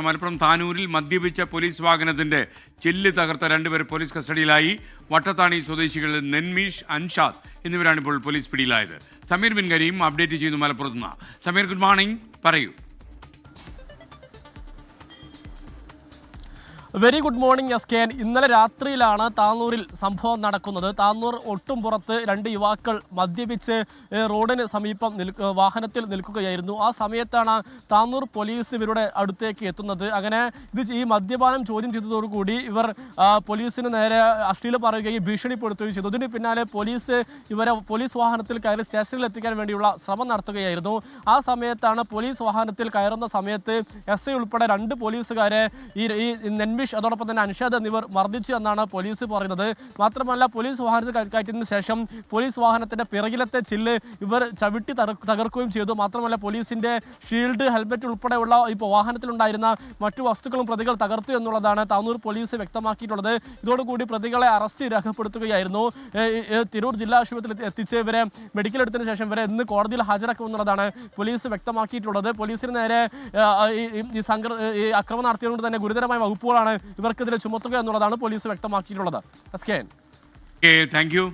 Malappuram താനൂരിൽ മദ്യപിച്ച police വാഹനത്തിന്റെ ചെല്ല് തകർത്ത രണ്ടുപേർ പോലീസ് കസ്റ്റഡിയിലായി. വട്ടത്താണി സ്വദേശികൾ നെന്മീഷ് അൻഷാദ് എന്നിവരാണ് ഇപ്പോൾ പോലീസ് പിടിയിലായത്. സമീർ ബിൻ അപ്ഡേറ്റ് ചെയ്യുന്നു മലപ്പുറത്ത് നിന്ന് സമീർ ഗുഡ് മോർണിംഗ് പറയൂ. Very good morning S K ഇന്നലെ രാത്രിയിലാണ് താന്നൂരിൽ സംഭവം നടക്കുന്നത്. താന്നൂർ ഒട്ടും പുറത്ത് രണ്ട് യുവാക്കൾ മദ്യപിച്ച് റോഡിന് സമീപം വാഹനത്തിൽ നിൽക്കുകയായിരുന്നു. ആ സമയത്താണ് താന്നൂർ പോലീസ് ഇവരുടെ അടുത്തേക്ക് എത്തുന്നത്. അങ്ങനെ ഇത് ഈ മദ്യപാനം ചോദ്യം ചെയ്തതോടുകൂടി ഇവർ പോലീസിന് നേരെ അശ്ലീല പറയുകയും ഭീഷണിപ്പെടുത്തുകയും ചെയ്തു. ഇതിന് പിന്നാലെ പോലീസ് ഇവരെ പോലീസ് വാഹനത്തിൽ കയറി സ്റ്റേഷനിൽ എത്തിക്കാൻ വേണ്ടിയുള്ള ശ്രമം നടത്തുകയായിരുന്നു. ആ സമയത്താണ് പോലീസ് വാഹനത്തിൽ കയറുന്ന സമയത്ത് എസ് ഐ ഉൾപ്പെടെ രണ്ട് പോലീസുകാരെ ഈ ഈ നെന്മിഷ് അതോടൊപ്പം തന്നെ അൻഷാദ് എന്നിവർ മർദ്ദിച്ചു എന്നാണ് പോലീസ് പറയുന്നത്. മാത്രമല്ല പോലീസ് വാഹനത്തിൽ കൈക്കാറ്റിയതിന് ശേഷം പോലീസ് വാഹനത്തിന്റെ പിറകിലത്തെ ചില്ല് ഇവർ ചവിട്ടി തകർക്കുകയും ചെയ്തു. മാത്രമല്ല പോലീസിന്റെ ഷീൽഡ് ഹെൽമെറ്റ് ഉൾപ്പെടെയുള്ള ഇപ്പോൾ വാഹനത്തിലുണ്ടായിരുന്ന മറ്റു വസ്തുക്കളും പ്രതികൾ തകർത്തു എന്നുള്ളതാണ് താനൂർ പോലീസ് വ്യക്തമാക്കിയിട്ടുള്ളത്. ഇതോടുകൂടി പ്രതികളെ അറസ്റ്റ് രേഖപ്പെടുത്തുകയായിരുന്നു. തിരൂർ ജില്ലാ ആശുപത്രിയിൽ എത്തിച്ച് ഇവരെ മെഡിക്കൽ എടുത്തതിന് ശേഷം ഇവരെ ഇന്ന് കോടതിയിൽ ഹാജരാക്കുമെന്നുള്ളതാണ് പോലീസ് വ്യക്തമാക്കിയിട്ടുള്ളത്. പോലീസിന് നേരെ ഈ സംഘ ഈ അക്രമം നടത്തിയതുകൊണ്ട് തന്നെ ഗുരുതരമായ വകുപ്പുകളാണ് ഇവർക്കെതിരെ ചുമത്തുക എന്നുള്ളതാണ് police വ്യക്തമാക്കിയിട്ടുള്ളത്. S K thank you